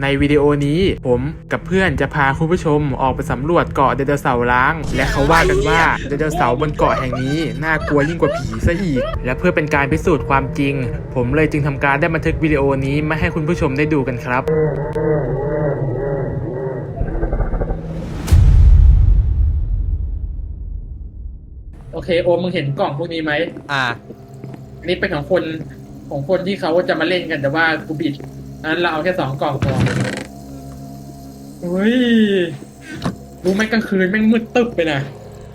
ในวิดีโอนี้ผมกับเพื่อนจะพาคุณผู้ชมออกไปสำรวจเกาะไดโนเสาร์ล้าง และเขาว่ากันว่าไดโนเสาร์บนเกาะแห่งนี้น่ากลัวยิ่งกว่าผีซะอีก และเพื่อเป็นการพิสูจน์ความจริง ผมเลยจึงทำการได้บันทึกวิดีโอนี้มาให้คุณผู้ชมได้ดูกันครับโอเคโอมมึงเห็นกล่องพวกนี้ไหมอ่า อันนี้เป็นของคนของคนที่เขาจะมาเล่นกันแต่ว่ากูบิด นั้นเราเอาแค่สองกล่องพอเฮ้ยรู้ไหมกลางคืนแม่งมืดตึ๊บไปนะ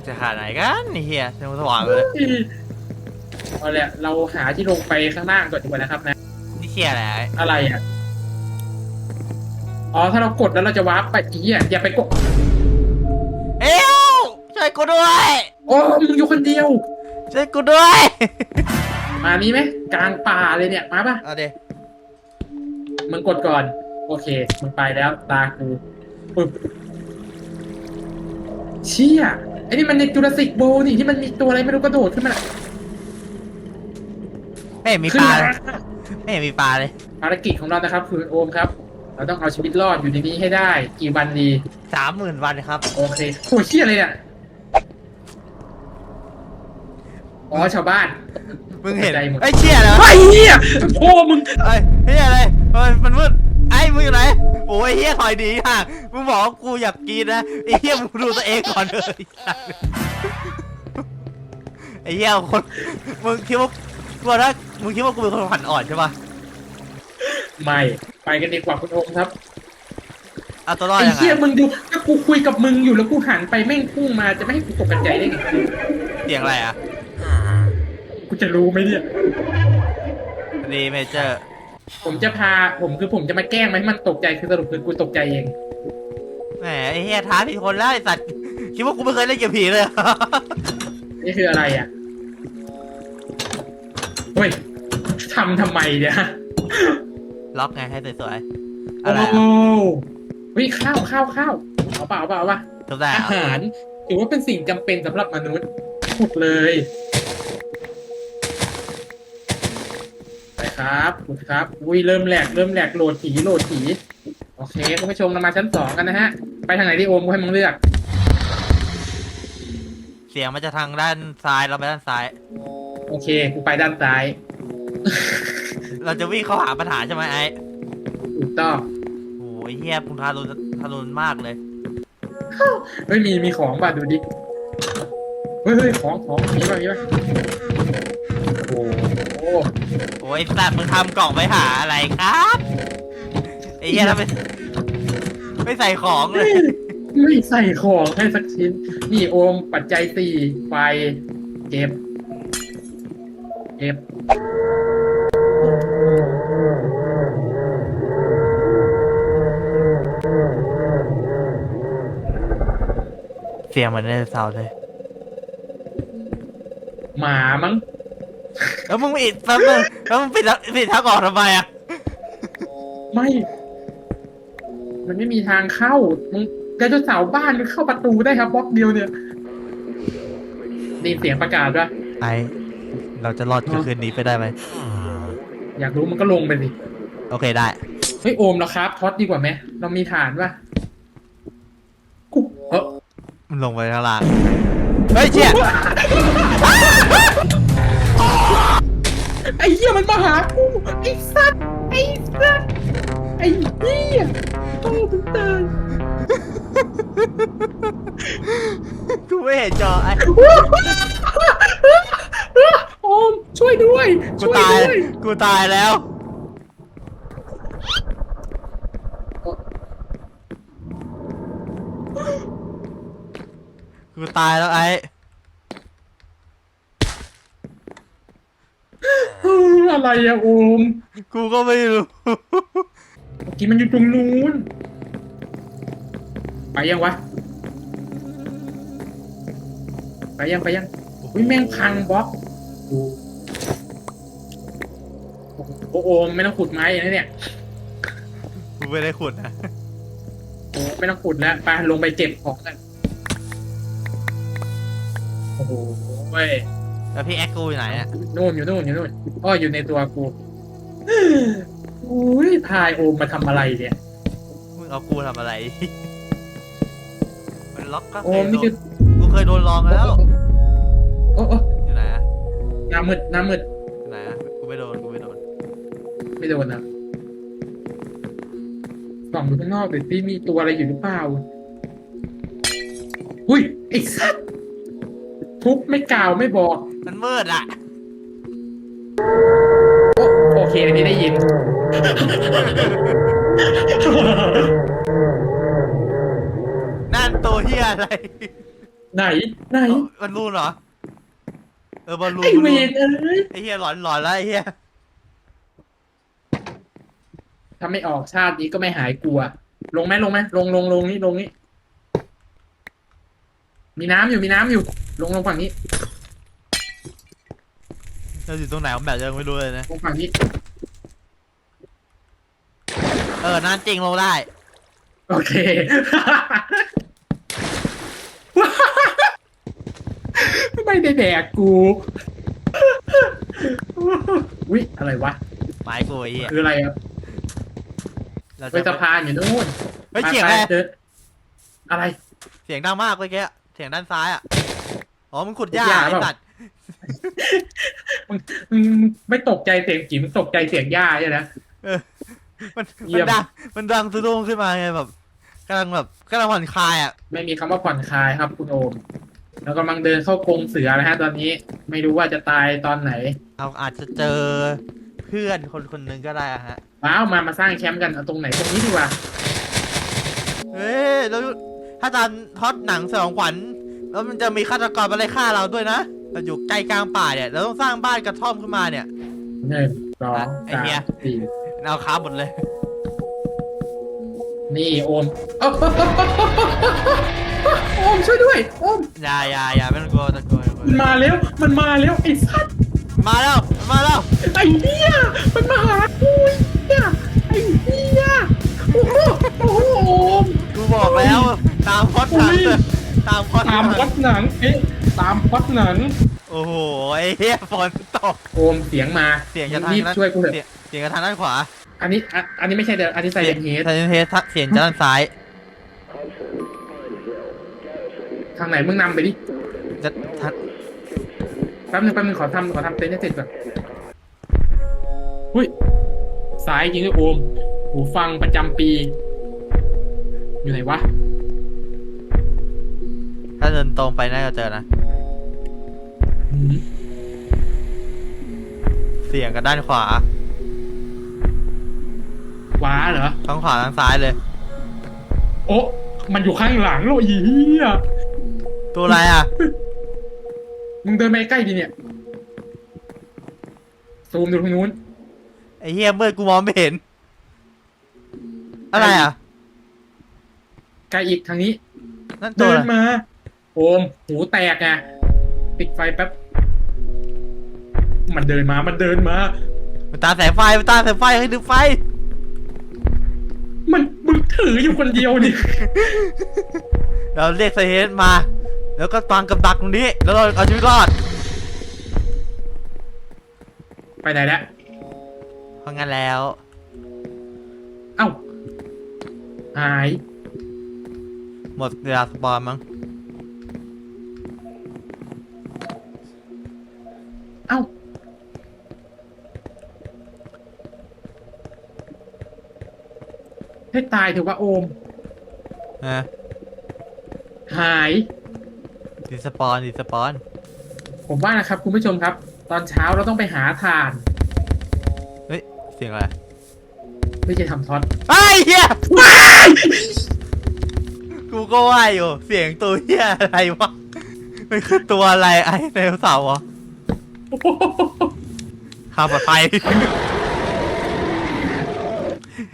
จะหาไหนกันไอ้เฮียเต็มสว่างเลยเฮ้ยเอาละเราหาที่ลงไปข้างล่างก่อนดีกว่านะครับนะ นี่เชียอะไรอะไรอะ อ๋อ ถ้าเรากดแล้วเราจะวาร์ปไปอีอะอย่าไปกด เอ้วช่วยกูด้วย โอ้มึงอยู่คนเดียว ช่วยกูด้วย มานี้ไหมกลางป่าเลยเนี่ย มาปะเอาเดี๋ยว มึงกดก่อน โอเค มึงไปแล้วตากูปึ๊บเชี่ยไอ้นี่มันในจูราสสิกโบนี่ที่มันมีตัวอะไรไม่รู้กระโดดขึ้นมาน่ะไม่เห็นมีขึ้ปนลามาเลยไม่เห็นมีปลาเลยภารกิจของเรานะครับ คือโอมครับ เราต้องเอาชีวิตรอดอยู่ในนี้ให้ได้ กี่วันดี สามหมื่นวันครับ โอเคโอ้ยเชี่ยอะไรเนี่ยอ๋อชาวบ้าน มึงเห็นตกใจหมด ไอ้ยเชี่ยอะไรวะไอ้เหี้ยโอ้มึง ไอ้ยเฮียอะไรเฮ้ยมันมืดไอ้มึงอยู่ไหนโอ้ยเฮียถอยดีห่างมึงบอกว่ากูอยากกินนะไอ้เฮียมึงดูตัวเองก่อนเลยไอ้เฮียคนมึงคิดว่ากูถ้ามึงคิดว่ากูเป็นคนหันอ่อนใช่ปะไม่ไปกันดีกว่าคุณโอมครับเอาตัวรอดไอ้ยังไงเหี้ยมึงดูก็กูคุยกับมึงอยู่แล้วกูหันไปแม่งพุ่งมาจะไม่ให้กูตกใจได้ไงเสียงอะไรอะกูจะรู้ไหมเนี่ย ดีเมเจอร์ ผมจะพาผมคือผมจะมาแกล้งมันให้มันตกใจคือสรุปคือกูตกใจเองแหมไอ้เฮียท้าผิดคนแล้วไอ้สัตว์คิดว่ากูไม่เคยเล่นเกมผีเลยนี่คืออะไรอะเฮ้ยทำทำไมเนี่ยล็อกไงให้สวยๆโอ้อะไรโหอะเฮ้ยข้าวข้าวข้าวเอาเปล่าเอาเปล่าเอาเปล่าทุบได้อาเหรอหารถือว่าเป็นสิ่งจำเป็นสำหรับมนุษย์พูดเลย ครับคุณครับ อุ้ยเริ่มแหลกเริ่มแหลกโหลดผีโหลดผีโอเคคุณผู้ชมเรามาชั้นสองกันนะฮะ ไปทางไหนดีโอมกูให้มึงเลือก เสียงมันจะทางด้านซ้ายเราไปด้านซ้าย โอเคกูไปด้านซ้ายเราจะวิ่งเข้าหาปัญหาใช่ไหมไอ้ถูกต้องโอ้ยเฮียพุงทารุณทารุณมากเลยเฮ้ยมีมีของป่ะดูดิเฮ้ยเฮ้ยของของมีป่ะมีป่ะโอ้โห โอ้ยสัตว์มึงทำกล่องไว้หาอะไรครับไอ้เฮียทำไมไม่ใส่ของเลย ไม่ใส่ของให้สักชิ้น นี่โอมปัจจัยสี่ไฟเก็บ เก็บ เสียงเหมือนในเสาร์เลย หมามั้ง แล้วมึงปิดแป๊บนึงแล้วมึงปิดทางปิดทางออกทำไมอะไม่ มันไม่มีทางเข้า มึงไดโนเสาร์บ้านมันเข้าประตูได้ครับบล็อกเดียวเนี่ยได้ยินเสียงประกาศด้วยไอเราจะรอดคืนนี้ไปได้ไหมอยากรู้มันก็ลงไปสิ โอเคได้ เฮ้ยโอมเราครับท็อตดีกว่าไหม เรามีฐานป่ะกูเออมันลงไปข้างล่างเฮ้ยเชี่ย ไอ้เหี้ยมันมาหากูไอ้สัตว์ไอ้สัตว์ไอ้เหี้ยโอ้มึงตายกูไม่เห็นจอไอ้โอมช่วยด้วยกูช่วยตาย ด้วยกูตายแล้ว กูตายแล้วไอ้ เอออะไรอะโอมกูก็ไม่รู้ เมื่อกี้มันอยู่ตรงนู้น ไปยังวะ ไปยังไปยังอุ้ยแม่งพังบล็อกโอ้โหโอมไม่ต้องขุดไม้นะเนี่ยกูไม่ได้ขุดนะโอ้ไม่ต้องขุดแล้วไปลงไปเก็บของกัน โอ้โหเว้ย แล้วพี่แอคกูอยู่ไหนอะนู่นอยู่นู่นอยู่นู่นอ้ออยู่ในตัวกูอุ้ยพายโอมมาทำอะไรเนี่ยงเอากูทำอะไร มันล็อกก็โอเคยมโดนี่คืนอกูเคยโดนลองแล้ว โอ้โอ้อยู่ไหนอะหน้ามืดหน้ามืดอยู่ไหนอะกูไม่โดนกูไม่โดนไม่โดนนะส่องดูข้างนอกเดี๋ยวที่มีตัวอะไรอยู่หรือเปล่าอุ้ยไอ้สัตว์ทุบไม่กล่าวไม่บอก มันมืดอะโอโอเคอันนี้ได้ยิน นั่นตัวเฮียอะไร ไหน ไหนเอ้ามันรูนเหรอ เออบอลลูนไอ้บอลเวลูนรเอ้ยไอ้เฮียหลอนหลอนแล้วไอ้เฮียถ้าไม่ออกชาตินี้ก็ไม่หายกลัว ลงไหมลงไหมลงลงลงนี่ลงนี่มีน้ำอยู่มีน้ำอยู่ ลงลงฝั่งนี้ เราอยู่ตรงไหนผมแบบยังไม่รู้เลยนะลงฝั่งนี้เออ นั่นจริงลงได้ โอเค ไม่ได้แดกกูวิอะไรวะ ไม้กูไอ้เฮียคืออะไรอะเราไปจะสะพานอยู่นู่นเฮ้ยเสียงอะไร ปๆเดินอะไร เสียงดังมากเมื่อกี้เสียงด้านซ้ายอะ อ๋อมึงขุดหญ้าขุดหญ้าไอ้เปล่า สัตว์ มึงไม่ตกใจเสียงจิ๋มตกใจเสียงย่าใช่ไหมมันเยี่มันยมดังมันดังสะดุ้งขึ้นมาไงแบบกำลังแบบกำลังผ่อนคลายอะไม่มีคำว่าผ่อนคลายครับคุณโอม แล้วกำลังเดินเข้ากรงเสือนะฮะตอนนี้ ไม่รู้ว่าจะตายตอนไหน เราอาจจะเจอเพื่อนคนคนหนึ่งก็ได้อะฮะ ว้าวมามาสร้างแคมป์กันเอาตรงไหนตรงนี้ดีกว่า เฮ้ยแล้วถ้าตามทอดหนังสยองขวัญแล้วมันจะมีฆาตกรมาไล่ฆ่าเราด้วยนะ เราอยู่ใกล้กลางป่าเนี่ยเราต้องสร้างบ้านกระท่อมขึ้นมาเนี่ย หนึ่งสองไอ้สาเหี้ย มสี่เอาค้าหมดเลย นี่โอมโอ้โอมช่วยด้วย โอมอย่าอย่าอย่าไม่ต้องกลัวตะโกนมันมาแล้ว มันมาแล้วไอ้สัตว์มาแล้วมาแล้วไอ้เหี้ยมันมาหากูเนี่ยไอ้เหี้ยโอ้โหโอ้โหโอม กูบอกแล้วตามพอดหนังอุ้ยตามพอดตามพล็อดหนังเอ๊ะตามพล็อดหนังโอ้โหไอ้เหี้ยฝนตก โอมเสียงมาเสียงจะทางรีบนั้นช่วยกูเถอะเสียงเสียงจะทางด้านขวาอันนี้อันอันนี้ไม่ใช่เดออันนี้ไซเรนเฮดไซเรนเฮดเสียงจะด้านซ้ายทางไหนมึงนำไปดิจะทางแป๊บนึงแป๊บนึงขอทำขอทำเต็นท์ให้เสร็จก่อนหุ้ยซ้ายยิงด้วยโอมหูฟังประจำปี อยู่ไหนวะ ถ้าเดินตรงไปน่าจะเจอนะหืมเสียงกับด้านขวา ว้าเหรอ ทั้งขวาทั้งซ้ายเลย โอ้มันอยู่ข้างหลังโลอีเหี้ยตัวอะไรอะ มึงเดินไปใกล้ดิเนี่ย ซูมดูตรงนู้น ไอ้เหี้ยเมื่อกูมองไม่เห็น อะไรอะใกล้อีกทางนี้ นั่นตัวเดินอะไรมา โอมหูแตกไงปิดไฟแป๊บ มันเดินมา มันเดินมา มันตาแสงไฟมันตาแสงไฟให้ดูไฟ มันมึงถืออยู่คนเดียวนี่ เราเรียกไซเฮดมา แล้วก็ฟังกับดักตรงนี้ แล้วเราเอาชีวิตรอด ไปไหนแล้วเพราะงั้นแล้ว เอ้าหาย หมดเวลาสปอนมั้ง ให้ตายเถอะว่าโอมนะหายดีสปอนดีสปอน ผมว่านะครับคุณผู้ชมครับ ตอนเช้าเราต้องไปหาทาน เฮ้ย เสียงอะไรไม่ใช่ทำท็อตไอ้เหี้ยกูก็ว่าอยู่ เสียงตัวเหี้ยอะไรวะ มันคือตัวอะไรไอ้ไดโนเสาร์เหรอ ข้ามปลอดภัย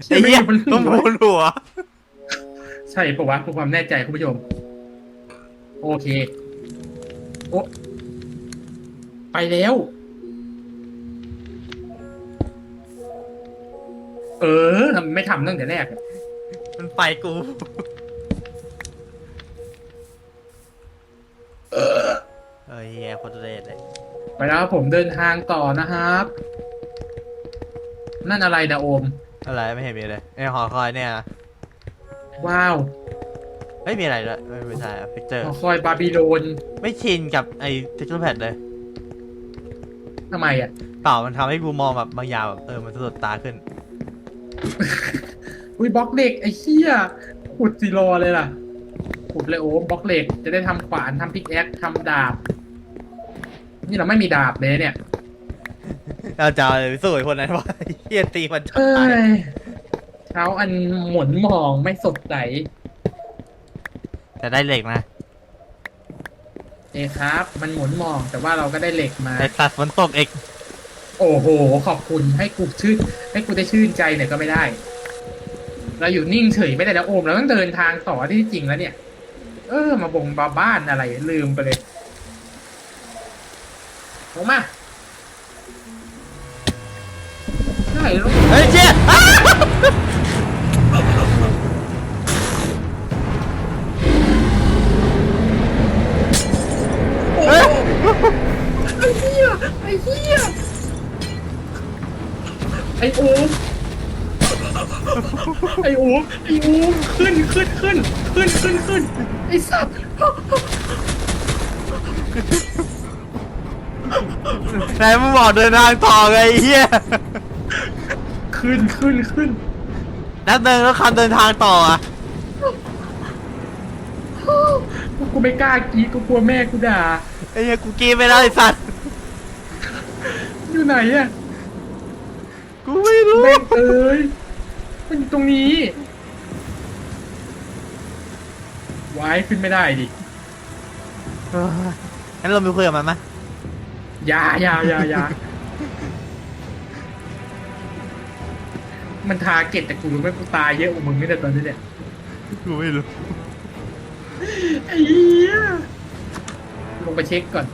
ไอ้เหี้ยมันต้องมูนหัว ใช่ปะวะเพื่อความแน่ใจคุณผู้ชม โอเค โอ้ไปแล้ว เออทำไม่ทำตั้งแต่แรกอะมันไปกู เออเฮียโคตรเรศเลยไปแล้วครับผมเดินทางต่อนะครับ นั่นอะไรนะโอม อะไรไม่เห็นมีเลยไอหอคอยเนี่ยนะว้าวไม่มีอะไรเลยไม่ไม่ใช่พิกเจอร์หอคอยบาบิโลนไม่ชินกับไอ้เทคโนแพดเลยทำไมอะเปล่ามันทำให้กูมองแบบบางอย่างแบบเออมันสะดุดตาขึ้น อุ้ยบล็อกเหล็กไอ้เหี้ยขุดสีรอเลยล่ะขุดเลยโอ้บล็อกเหล็กจะได้ทำขวานทำพิกแอคทำดาบ นี่เราไม่มีดาบเลยเนี่ย เราจะเอาไปสู้ไอ้คนนั้นว่าเฮียตีมันจนเอ้ตายยเช้าอันหมุนหมองไม่สดใสแต่ได้เหล็กนะเอยครับ มันหมุนหมองแต่ว่าเราก็ได้เหล็กมา ไอ้ตัดฝนตกเอกโอ้โห ขอบคุณให้กูชื่นให้กูได้ชื่นใจเนี่ยก็ไม่ได้ เราอยู่นิ่งเฉยไม่ได้แล้วโอมเราต้องเดินทางต่อที่จริงแล้วเนี่ย เออ มาบงบาบ้านอะไรลืมไปเลยลงมา ลงเฮ้ยเชี่ยอ้าโอ้โหไอ้เหี้ยไอ้เหี้ยไอ้อมไอ้อมไอ้อมขึ้นขึ้นขึ้นขึ้นขึ้นขึ้นไอ้สัตว์ไหนมึงบอกเดินทางต่อไงไอ้เฮีย ขึ้นขึ้นขึ้นนัดเดินแล้วคันเดินทางต่ออะกูกูไม่กล้ากรีดกูกลัวแม่กูด่า ไอ้เฮียกูกินไม่ได้ไอ้สัตว์อยู่ไหนอะกูไม่รู้แม่งเอ้ยมันอยู่ตรงนี้ไว้ขึ้นไม่ได้ดิเอองั้นเราไปคุยกับมันไหมอยาอยาอยาอยา มันทาเก็ตแต่กูรู้ไหมกูตายเยอะกว่ามึงไม่ได้ตอนนี้เนี่ยกูไม่รู้ไอ้เหี้ยลงไปเช็คก่อน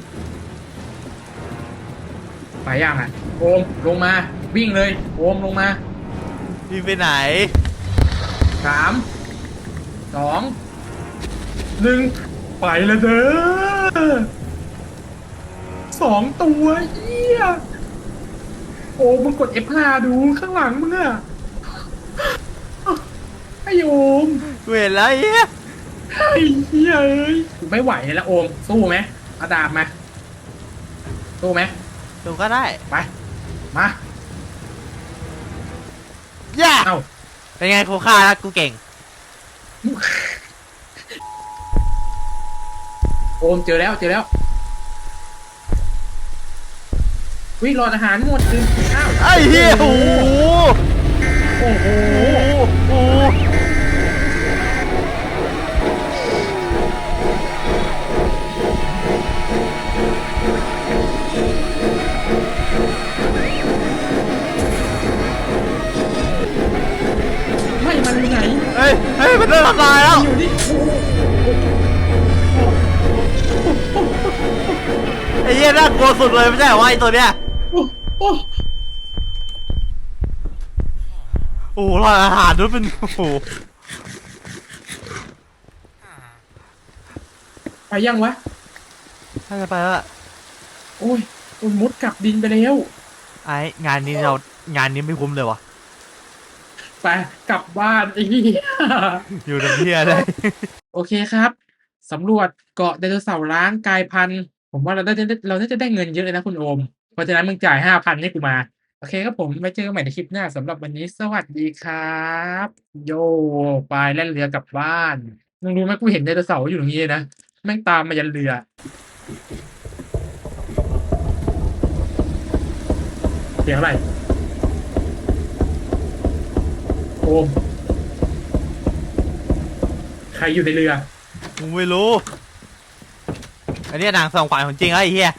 ไปยังอะโอมลงมา วิ่งเลยโอมลงมาพี่ไปไหนสามสองหนึ่งไปแล้วเด้อสองตัวเหี้ยโอมมึงกด F5 ดูข้างหลังมึงอะ ไอโอมกูเห็นแล้วไอ้เฮียไอ้เหี้ยเอ้ยกูไม่ไหวแล้วโอม สู้ไหมเอาดาบมา สู้ไหมดูก็ได้ไป มา ย่าเอ้า เป็นไงกูฆ่าแล้วกูเก่ง โอมเจอแล้วเจอแล้ววิ่งรออาหารหมดลืมกินข้าวไอ้เฮียโอ้โห โอ้โหโอ้ไม่มันอยู่ไหนเฮ้ยเฮ้ยมันเริ่มทำลายแล้ว อยู่นี่ไอ้เหี้ยน่ากลัวสุดเลยไม่ใช่เหรอวะไอ้ตัวเนี้ย โอ้โห โอ้โหรอยอาหารด้วยเป็นโอ้โหไปยังวะ น่าจะไปแล้วล่ะโอ้ยโอ้ยมุดกลับดินไปแล้ว ไอ้งานนี้เรางานนี้ไม่คุ้มเลยวะไปกลับบ้านไอ้เหี้ยอยู่ในเฮียเลย โอเคครับสำรวจเกาะไดโนเสาร์ล้างกลายพันธุ์ ผมว่าเราได้ได้เราน่าจะได้เงินเยอะเลยนะคุณโอม เพราะฉะนั้นมึงจ่ายห้าพันให้กูมา โอเคครับผมไว้เจอกันใหม่ในคลิปหน้าสำหรับวันนี้สวัสดีครับ โยไปแล่นเรือกลับบ้านมึงรู้ไหมกูเห็นไดโนเสาร์อยู่ตรงนี้นะแม่งตามมายันเรือเสียงอะไรโอมใครอยู่ในเรือ กูไม่รู้ อันนี้หนังสองขวัญของจริงแล้วไอ้เฮีย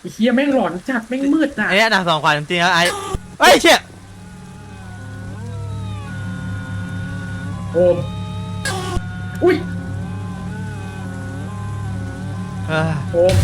ไอ้เฮียแม่งหลอนจัดแม่งมืดอะอันนี้หนังสองขวัญของจริงแล้วไอ้เฮ้ยเชี่ยโอมอุ้ยเออโอม